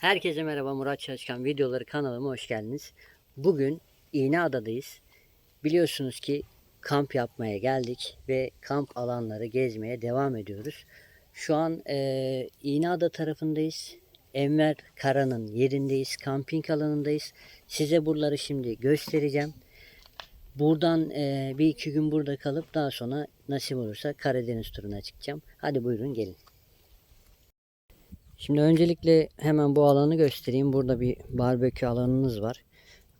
Herkese merhaba Murat Çalışkan videoları kanalıma hoş geldiniz. Bugün İğneada'dayız. Biliyorsunuz ki kamp yapmaya geldik ve kamp alanları gezmeye devam ediyoruz. Şu an e, İğneada tarafındayız. Enver Kara'nın yerindeyiz. Kamping alanındayız. Size buraları şimdi göstereceğim. Buradan e, bir iki gün burada kalıp daha sonra nasip olursa Karadeniz turuna çıkacağım. Hadi buyurun gelin. Şimdi öncelikle hemen bu alanı göstereyim. Burada bir barbekü alanımız var.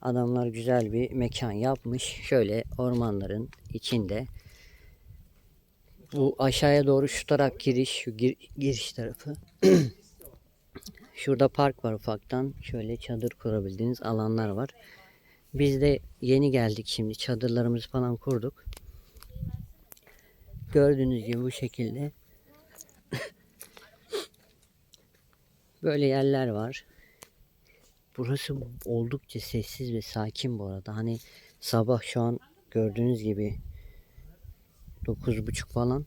Adamlar güzel bir mekan yapmış. Şöyle ormanların içinde. Bu aşağıya doğru şu taraf giriş, şu gir- giriş tarafı. Şurada park var ufaktan. Şöyle çadır kurabildiğiniz alanlar var. Biz de yeni geldik şimdi. Çadırlarımızı falan kurduk. Gördüğünüz gibi bu şekilde Böyle yerler var. Burası oldukça sessiz ve sakin bu arada. Hani sabah şu an gördüğünüz gibi 9.30 falan.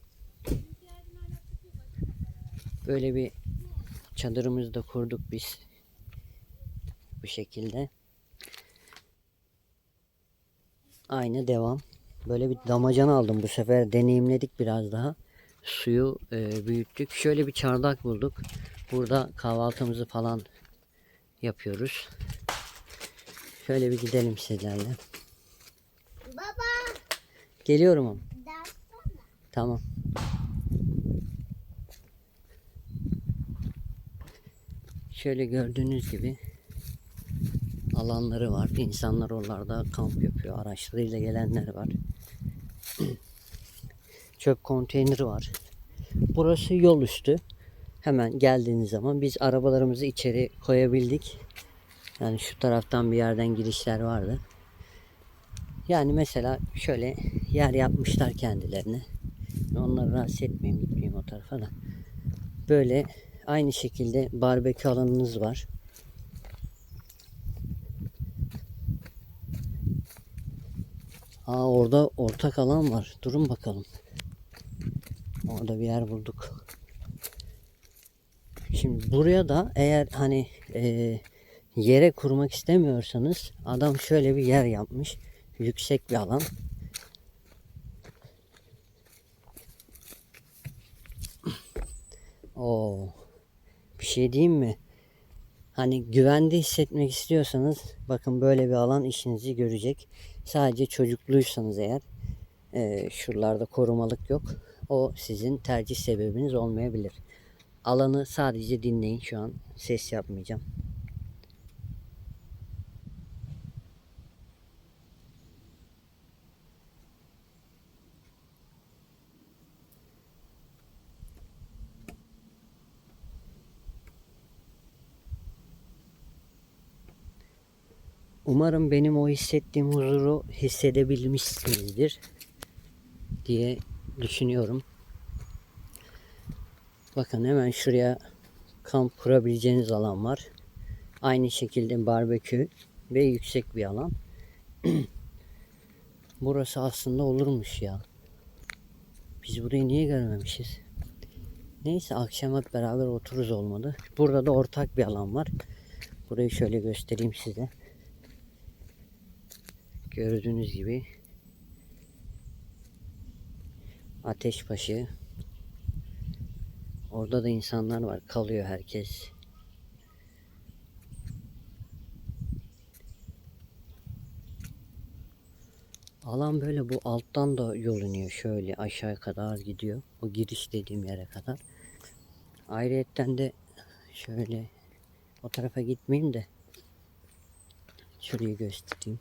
Böyle bir çadırımızı da kurduk biz. Bu şekilde. Aynı devam. Böyle bir damacana aldım bu sefer. Deneyimledik biraz daha. Suyu e, büyüttük. Şöyle bir çardak bulduk. Burada kahvaltımızı falan yapıyoruz. Şöyle bir gidelim sizlerle. Baba Geliyorum ama. Tamam. Şöyle gördüğünüz gibi alanları var. İnsanlar oralarda kamp yapıyor. Araçlarıyla gelenler var. Çöp konteyneri var. Burası yol üstü. Hemen geldiğiniz zaman biz arabalarımızı içeri koyabildik. Yani şu taraftan bir yerden girişler vardı. Yani mesela şöyle yer yapmışlar kendilerine. Onları rahatsız etmeyeyim gitmeyeyim o tarafa da. Böyle aynı şekilde barbekü alanınız var. Aa orada ortak alan var. Durun bakalım. Orada bir yer bulduk. Şimdi buraya da eğer hani e, yere kurmak istemiyorsanız adam şöyle bir yer yapmış. Yüksek bir alan. Oo. Bir şey diyeyim mi? Hani güvende hissetmek istiyorsanız bakın böyle bir alan işinizi görecek. Sadece çocukluysanız eğer e, şuralarda korumalık yok. O sizin tercih sebebiniz olmayabilir. Alanı sadece dinleyin şu an. Ses yapmayacağım. Umarım benim o hissettiğim huzuru hissedebilmişsinizdir diye düşünüyorum. Bakın hemen şuraya kamp kurabileceğiniz alan var. Aynı şekilde barbekü ve yüksek bir alan. Burası aslında olurmuş ya. Biz burayı niye görmemişiz? Neyse akşam hep beraber otururuz olmadı. Burada da ortak bir alan var. Burayı şöyle göstereyim size. Gördüğünüz gibi Ateşbaşı Orada da insanlar var. Kalıyor herkes. Alan böyle bu alttan da yol iniyor. Şöyle aşağı kadar gidiyor. O giriş dediğim yere kadar. Ayrıyetten de şöyle o tarafa gitmeyeyim de şurayı göstereyim.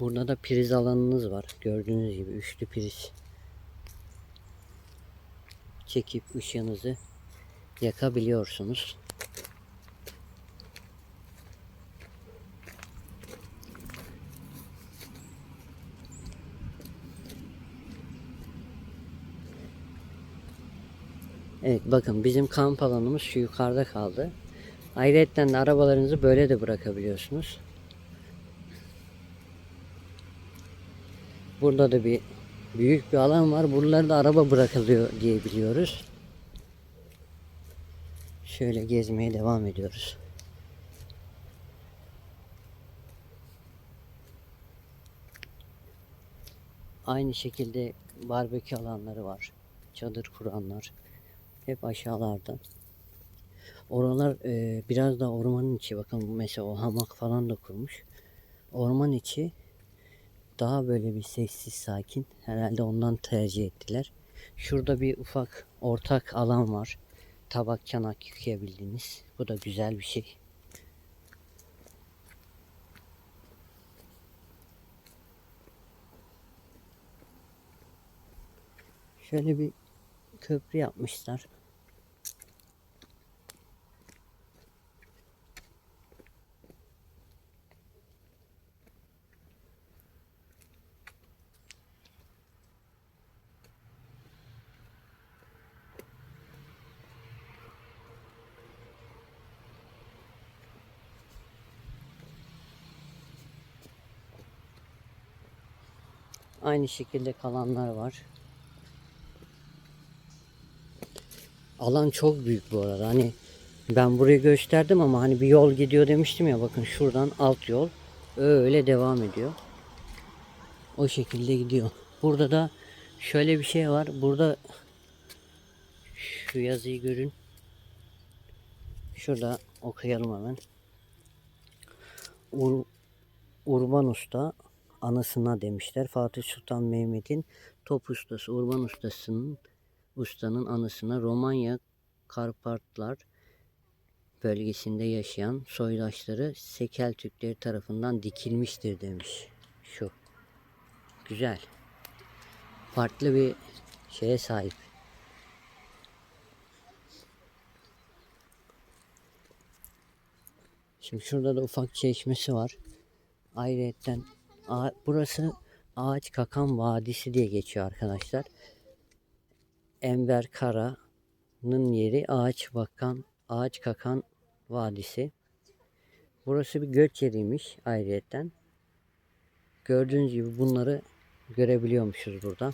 Burada da priz alanınız var. Gördüğünüz gibi üçlü priz. Çekip ışığınızı yakabiliyorsunuz. Evet bakın bizim kamp alanımız şu yukarıda kaldı. Ayrıca de arabalarınızı böyle de bırakabiliyorsunuz. Burada da bir büyük bir alan var. Buralarda araba bırakılıyor diye biliyoruz. Şöyle gezmeye devam ediyoruz. Aynı şekilde barbekü alanları var. Çadır kuranlar. Hep aşağılarda. Oralar e, biraz da ormanın içi. Bakın mesela o hamak falan da kurmuş. Orman içi daha böyle bir sessiz sakin. Herhalde ondan tercih ettiler. Şurada bir ufak ortak alan var. Tabak çanak yıkayabildiğiniz. Bu da güzel bir şey. Şöyle bir köprü yapmışlar. Aynı şekilde kalanlar var. Alan çok büyük bu arada. Hani ben burayı gösterdim ama hani bir yol gidiyor demiştim ya bakın şuradan alt yol öyle devam ediyor. O şekilde gidiyor. Burada da şöyle bir şey var. Burada şu yazıyı görün. Şurada okuyalım hemen. Ur, Urban Usta anısına demişler. Fatih Sultan Mehmet'in top ustası Urban Ustası'nın ustanın anısına Romanya Karpatlar bölgesinde yaşayan soydaşları Sekel Türkleri tarafından dikilmiştir demiş. Şu. Güzel. Farklı bir şeye sahip. Şimdi şurada da ufak çeşmesi var. Ayrıyetten burası Ağaç Kakan Vadisi diye geçiyor arkadaşlar. Enver Kara'nın yeri Ağaç Bakan Ağaç Kakan Vadisi. Burası bir göç yeriymiş ayrıyetten. Gördüğünüz gibi bunları görebiliyormuşuz burada.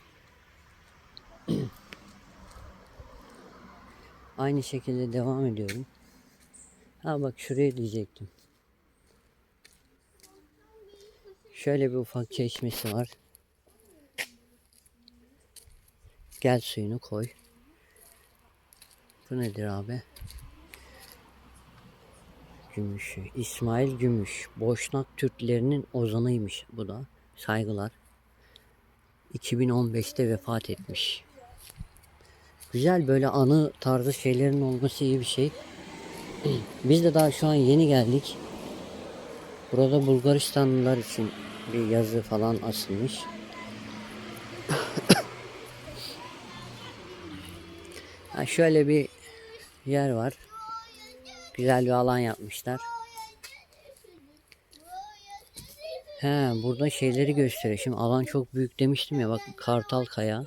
Aynı şekilde devam ediyorum. Ha bak şuraya diyecektim. Şöyle bir ufak çeşmesi var. Gel suyunu koy. Bu nedir abi? Gümüşü. İsmail Gümüş. Boşnak Türklerinin ozanıymış bu da. Saygılar. 2015'te vefat etmiş. Güzel böyle anı tarzı şeylerin olması iyi bir şey. Biz de daha şu an yeni geldik. Burada Bulgaristanlılar için bir yazı falan asılmış. ha şöyle bir yer var. Güzel bir alan yapmışlar. He burada şeyleri gösteriyor. Şimdi alan çok büyük demiştim ya. Bakın Kartal Kaya.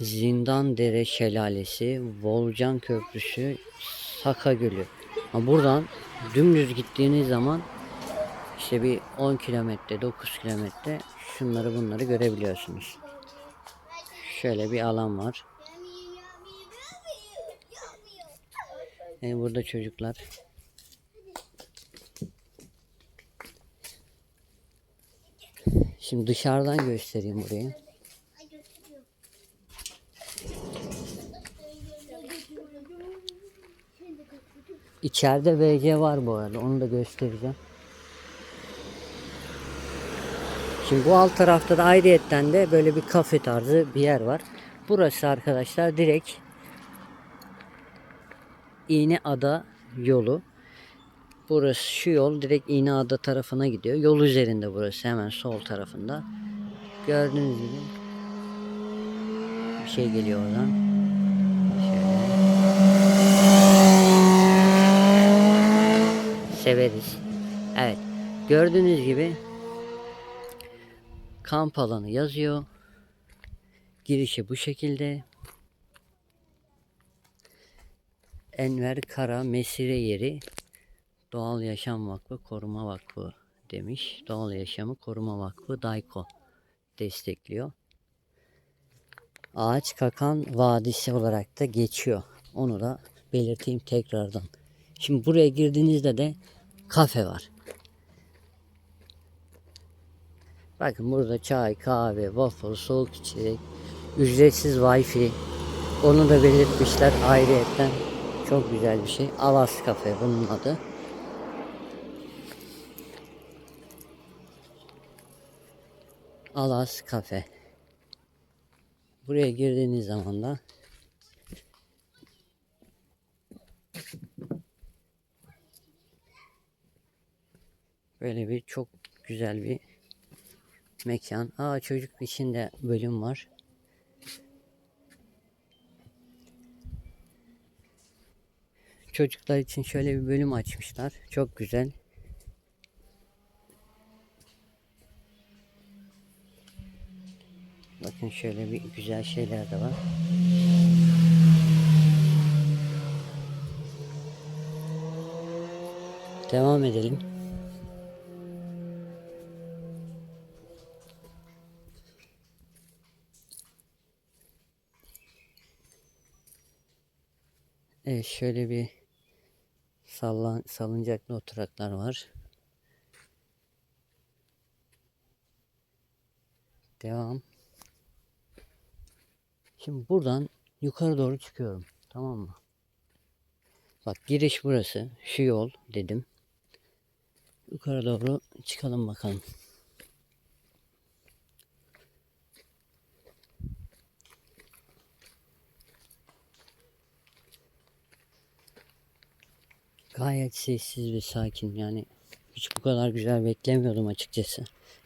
Zindan Dere Şelalesi. Volcan Köprüsü. Saka Gölü. Ha buradan dümdüz gittiğiniz zaman işte bir 10 kilometre 9 kilometre şunları bunları görebiliyorsunuz. Şöyle bir alan var. Yani burada çocuklar Şimdi dışarıdan göstereyim burayı. İçeride VC var bu arada. Onu da göstereceğim. Şimdi bu alt tarafta da ayrıyetten de böyle bir kafe tarzı bir yer var. Burası arkadaşlar direkt İğneada yolu. Burası şu yol direkt İğneada tarafına gidiyor. Yol üzerinde burası hemen sol tarafında. Gördüğünüz gibi bir şey geliyor oradan. Şöyle. Severiz. Evet. Gördüğünüz gibi kamp alanı yazıyor. Girişi bu şekilde. Enver Kara Mesire Yeri Doğal Yaşam Vakfı Koruma Vakfı demiş. Doğal Yaşamı Koruma Vakfı Dayko destekliyor. Ağaç Kakan Vadisi olarak da geçiyor. Onu da belirteyim tekrardan. Şimdi buraya girdiğinizde de kafe var. Bakın burada çay, kahve, waffle, soğuk içecek, ücretsiz wifi. Onu da belirtmişler ayrıyetten. Çok güzel bir şey. Alas Cafe bunun adı. Alas Cafe. Buraya girdiğiniz zaman da böyle bir çok güzel bir mekan. Aa çocuk içinde bölüm var. Çocuklar için şöyle bir bölüm açmışlar. Çok güzel. Bakın şöyle bir güzel şeyler de var. Devam edelim. Evet şöyle bir sallan, salıncaklı oturaklar var. Devam. Şimdi buradan yukarı doğru çıkıyorum. Tamam mı? Bak giriş burası. Şu yol dedim. Yukarı doğru çıkalım bakalım. Gayet sessiz ve sakin. Yani hiç bu kadar güzel beklemiyordum açıkçası.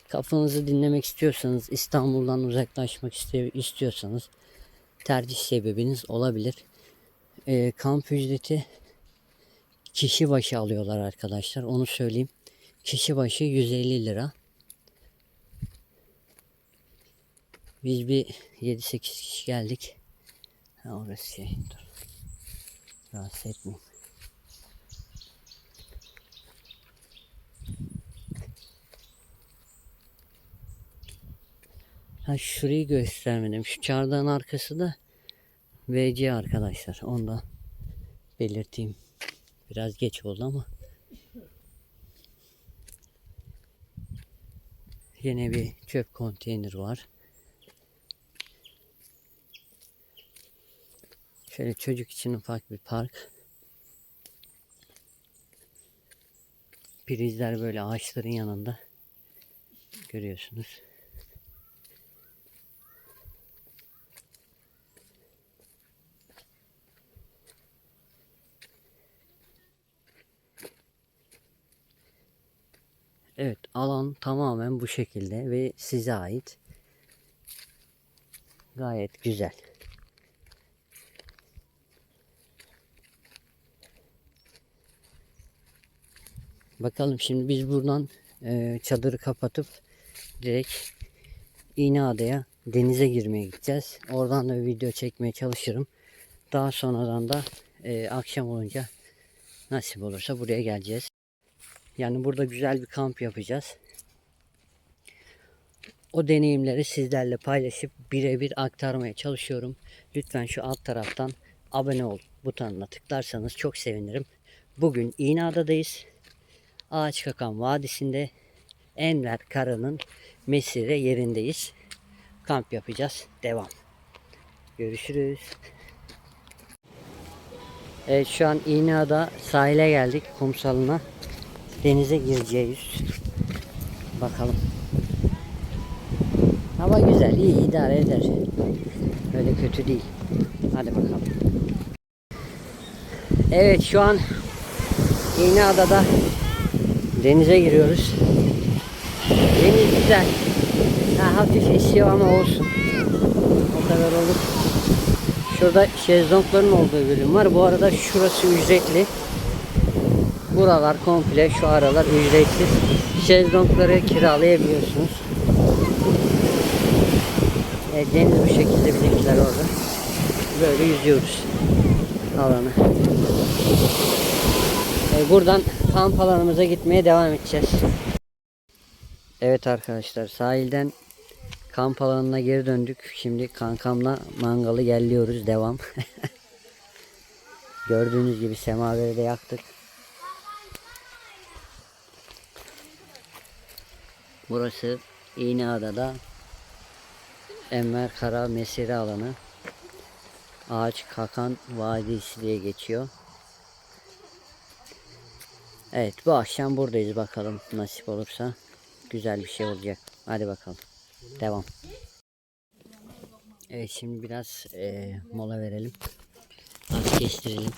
Kafanızı dinlemek istiyorsanız, İstanbul'dan uzaklaşmak istiyorsanız tercih sebebiniz olabilir. Ee, kamp ücreti kişi başı alıyorlar arkadaşlar. Onu söyleyeyim. Kişi başı 150 lira. Biz bir 7-8 kişi geldik. Ha, orası şey. Dur. Rahatsız etmeyeyim. Ha şurayı göstermedim. Şu çardağın arkası da VC arkadaşlar. Onu da belirteyim. Biraz geç oldu ama. Yine bir çöp konteyner var. Şöyle çocuk için ufak bir park. Prizler böyle ağaçların yanında. Görüyorsunuz. Evet alan tamamen bu şekilde ve size ait. Gayet güzel. Bakalım şimdi biz buradan e, çadırı kapatıp direkt İğneada'ya denize girmeye gideceğiz. Oradan da bir video çekmeye çalışırım. Daha sonradan da e, akşam olunca nasip olursa buraya geleceğiz. Yani burada güzel bir kamp yapacağız. O deneyimleri sizlerle paylaşıp birebir aktarmaya çalışıyorum. Lütfen şu alt taraftan abone ol butonuna tıklarsanız çok sevinirim. Bugün İğneada'dayız. Ağaç Kakan Vadisi'nde Enver Kara'nın Mesire yerindeyiz. Kamp yapacağız. Devam. Görüşürüz. Evet şu an İğneada sahile geldik kumsalına. Denize gireceğiz. Bakalım. Hava güzel, iyi idare eder. Öyle kötü değil. Hadi bakalım. Evet şu an İğneada'da denize giriyoruz. Deniz güzel. Ha, hafif esiyor ama olsun. O kadar olur. Şurada şezlongların olduğu bölüm var. Bu arada şurası ücretli. Buralar komple şu aralar ücretsiz. Şezlongları kiralayabiliyorsunuz. E, deniz bu şekilde bizimkiler orada. Böyle yüzüyoruz alanı. E, buradan kamp alanımıza gitmeye devam edeceğiz. Evet arkadaşlar sahilden kamp alanına geri döndük. Şimdi kankamla mangalı yerliyoruz. Devam. Gördüğünüz gibi semaveri de yaktık. Burası İğneada'da Enver Kara Mesire alanı. Ağaç Kakan Vadisi diye geçiyor. Evet bu akşam buradayız bakalım nasip olursa. Güzel bir şey olacak. Hadi bakalım. Devam. Evet şimdi biraz eee, mola verelim. Az kestirelim.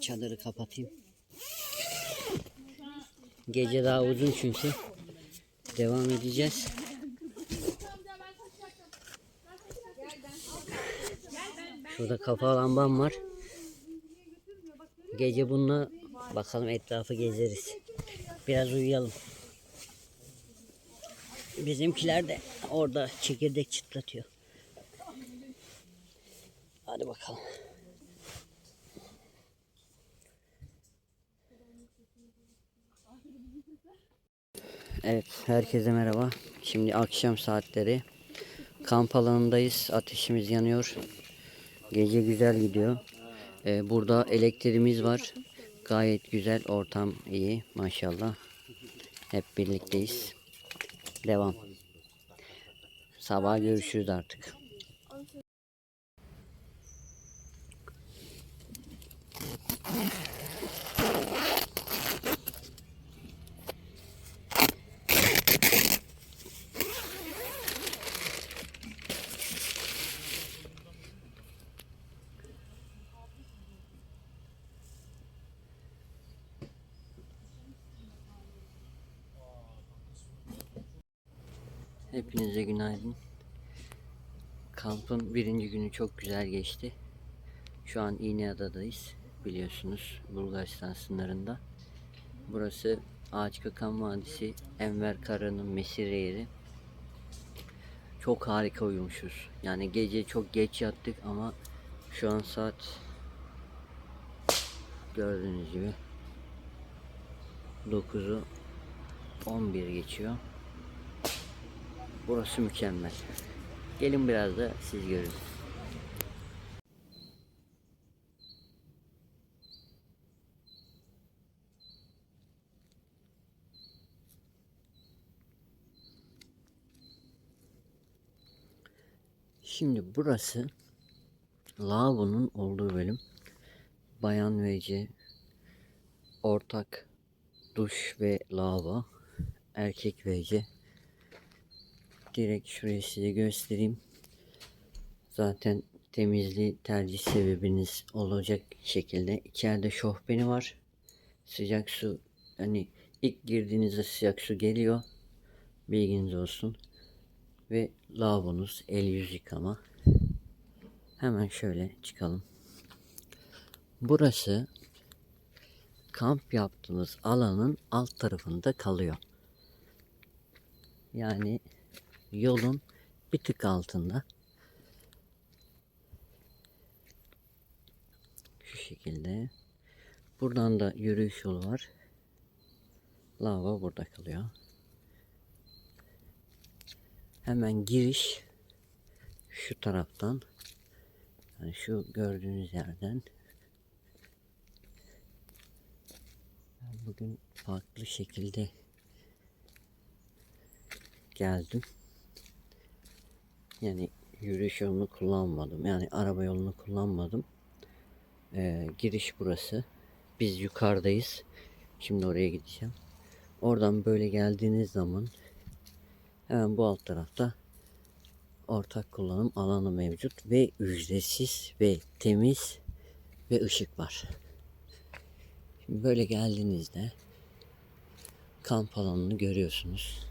Çadırı kapatayım. Gece daha uzun çünkü. Devam edeceğiz. Şurada kafa lambam var. Gece bununla bakalım etrafı gezeriz. Biraz uyuyalım. Bizimkiler de orada çekirdek çıtlatıyor. Hadi bakalım. Evet, herkese merhaba. Şimdi akşam saatleri. Kamp alanındayız. Ateşimiz yanıyor. Gece güzel gidiyor. Ee, burada elektriğimiz var. Gayet güzel. Ortam iyi. Maşallah. Hep birlikteyiz. Devam. Sabah görüşürüz artık. Hepinize günaydın. Kampın birinci günü çok güzel geçti. Şu an İğneada'dayız. Biliyorsunuz Bulgaristan sınırında. Burası Ağaç Kakan Vadisi Enver Kara'nın mesire yeri. Çok harika uyumuşuz. Yani gece çok geç yattık ama şu an saat gördüğünüz gibi 9'u 11 geçiyor. Burası mükemmel. Gelin biraz da siz görün. Şimdi burası lavabonun olduğu bölüm. Bayan VC ortak duş ve lavabo. Erkek VC direkt şurayı size göstereyim. Zaten temizliği tercih sebebiniz olacak şekilde içeride şofbeni var. Sıcak su hani ilk girdiğinizde sıcak su geliyor. Bilginiz olsun. Ve lavabonuz el yüz yıkama. Hemen şöyle çıkalım. Burası kamp yaptığımız alanın alt tarafında kalıyor. Yani yolun bir tık altında. Şu şekilde. Buradan da yürüyüş yolu var. Lava burada kalıyor. Hemen giriş şu taraftan. Yani şu gördüğünüz yerden. Bugün farklı şekilde geldim. Yani yürüyüş yolunu kullanmadım. Yani araba yolunu kullanmadım. Ee, giriş burası. Biz yukarıdayız. Şimdi oraya gideceğim. Oradan böyle geldiğiniz zaman hemen bu alt tarafta ortak kullanım alanı mevcut ve ücretsiz ve temiz ve ışık var. Şimdi böyle geldiğinizde kamp alanını görüyorsunuz.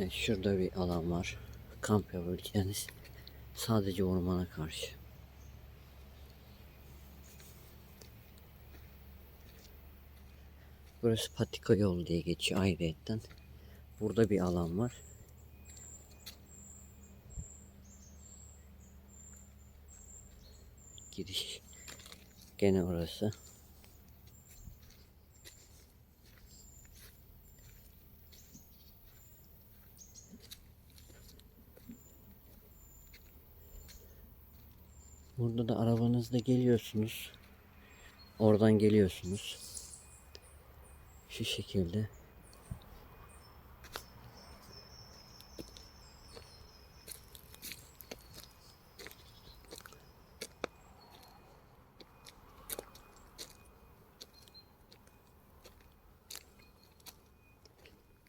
Evet, şurada bir alan var. Kamp yapabileceğiniz sadece ormana karşı. Burası patika yol diye geçiyor ayrıyetten. Burada bir alan var. Giriş Gene orası. Burada da arabanızda geliyorsunuz. Oradan geliyorsunuz. Şu şekilde.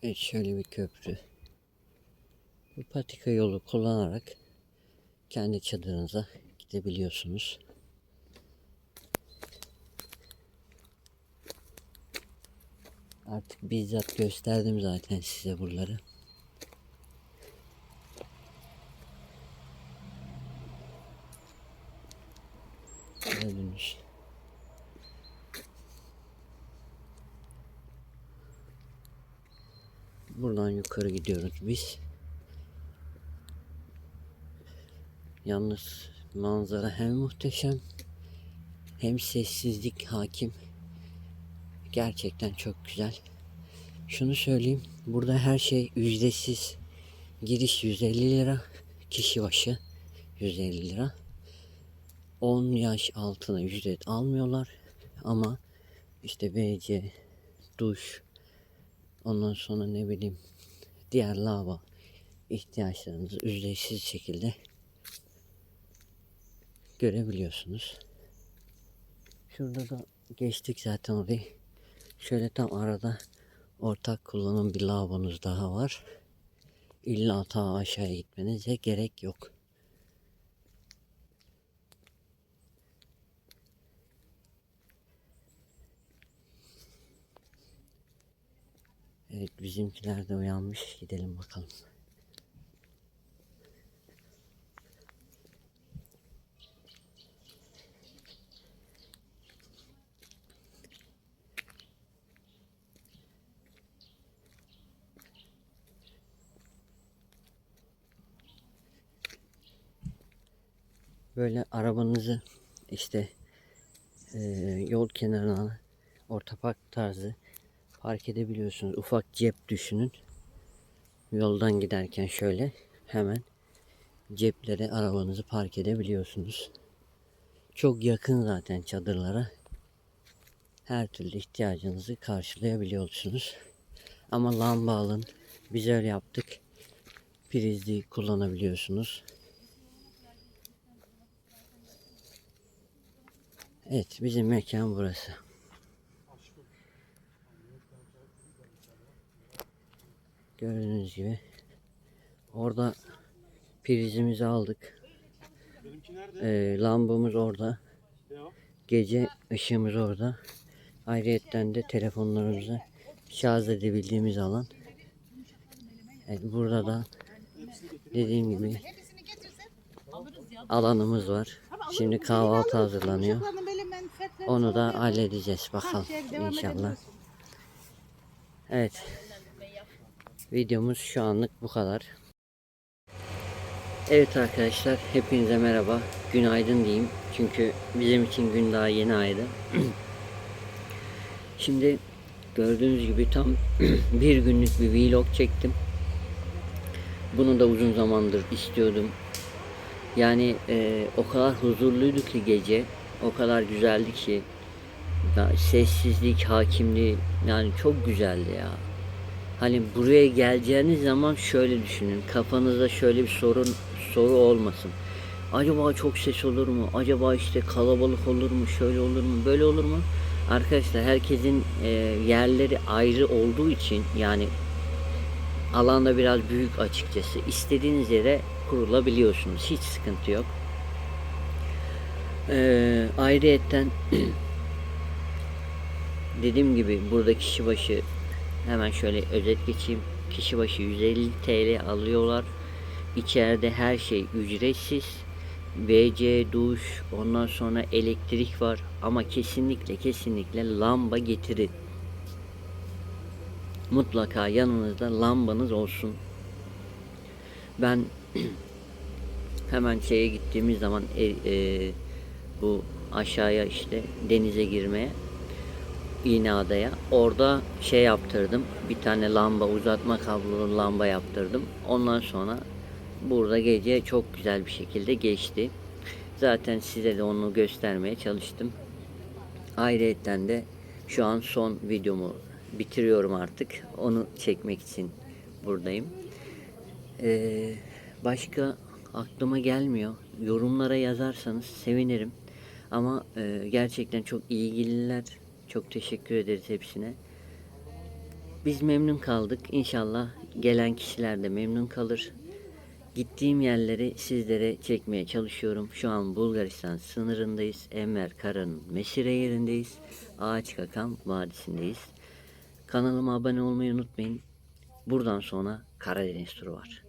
Evet şöyle bir köprü. Bu patika yolu kullanarak kendi çadırınıza gidebiliyorsunuz. Artık bizzat gösterdim zaten size buraları. Gördünüz. Buradan yukarı gidiyoruz biz. Yalnız manzara hem muhteşem hem sessizlik hakim. Gerçekten çok güzel. Şunu söyleyeyim. Burada her şey ücretsiz. Giriş 150 lira. Kişi başı 150 lira. 10 yaş altına ücret almıyorlar. Ama işte WC, duş, ondan sonra ne bileyim diğer lavabo ihtiyaçlarınızı ücretsiz şekilde görebiliyorsunuz. Şurada da geçtik zaten orayı. Şöyle tam arada ortak kullanım bir lavabonuz daha var. İlla ta aşağıya gitmenize gerek yok. Evet bizimkiler de uyanmış. Gidelim bakalım. Böyle arabanızı işte eee, yol kenarına orta park tarzı park edebiliyorsunuz. Ufak cep düşünün. Yoldan giderken şöyle hemen ceplere arabanızı park edebiliyorsunuz. Çok yakın zaten çadırlara. Her türlü ihtiyacınızı karşılayabiliyorsunuz. Ama lamba alın. Biz öyle yaptık. Prizli kullanabiliyorsunuz. Evet bizim mekan burası. Gördüğünüz gibi orada prizimizi aldık. Ee, lambamız orada. Gece ışığımız orada. Ayrıyetten de telefonlarımızı şarj edebildiğimiz alan. Evet, burada da dediğim gibi alanımız var. Şimdi kahvaltı hazırlanıyor. Onu da halledeceğiz bakalım inşallah. Evet. Videomuz şu anlık bu kadar. Evet arkadaşlar hepinize merhaba. Günaydın diyeyim. Çünkü bizim için gün daha yeni aydı. Şimdi gördüğünüz gibi tam bir günlük bir vlog çektim. Bunu da uzun zamandır istiyordum. Yani e, o kadar huzurluydu ki gece. O kadar güzeldi ki. Ya, sessizlik hakimliği yani çok güzeldi ya. Hani buraya geleceğiniz zaman şöyle düşünün. Kafanızda şöyle bir sorun soru olmasın. Acaba çok ses olur mu? Acaba işte kalabalık olur mu? Şöyle olur mu? Böyle olur mu? Arkadaşlar herkesin e, yerleri ayrı olduğu için yani alanda biraz büyük açıkçası. İstediğiniz yere kurulabiliyorsunuz. Hiç sıkıntı yok. Ee, ayrıyetten dediğim gibi burada kişi başı hemen şöyle özet geçeyim. Kişi başı 150 TL alıyorlar. İçeride her şey ücretsiz. WC, duş, ondan sonra elektrik var ama kesinlikle kesinlikle lamba getirin. Mutlaka yanınızda lambanız olsun. Ben hemen şeye gittiğimiz zaman e, e, bu aşağıya işte denize girmeye. İğneada'ya. Orada şey yaptırdım. Bir tane lamba uzatma kablolu lamba yaptırdım. Ondan sonra burada gece çok güzel bir şekilde geçti. Zaten size de onu göstermeye çalıştım. Ayrıyeten de şu an son videomu bitiriyorum artık. Onu çekmek için buradayım. Ee, başka aklıma gelmiyor. Yorumlara yazarsanız sevinirim. Ama e, gerçekten çok ilgililer. Çok teşekkür ederiz hepsine. Biz memnun kaldık. İnşallah gelen kişiler de memnun kalır. Gittiğim yerleri sizlere çekmeye çalışıyorum. Şu an Bulgaristan sınırındayız. Enver Kara'nın Mesire yerindeyiz. Ağaç Kakan Vadisi'ndeyiz. Kanalıma abone olmayı unutmayın. Buradan sonra Karadeniz turu var.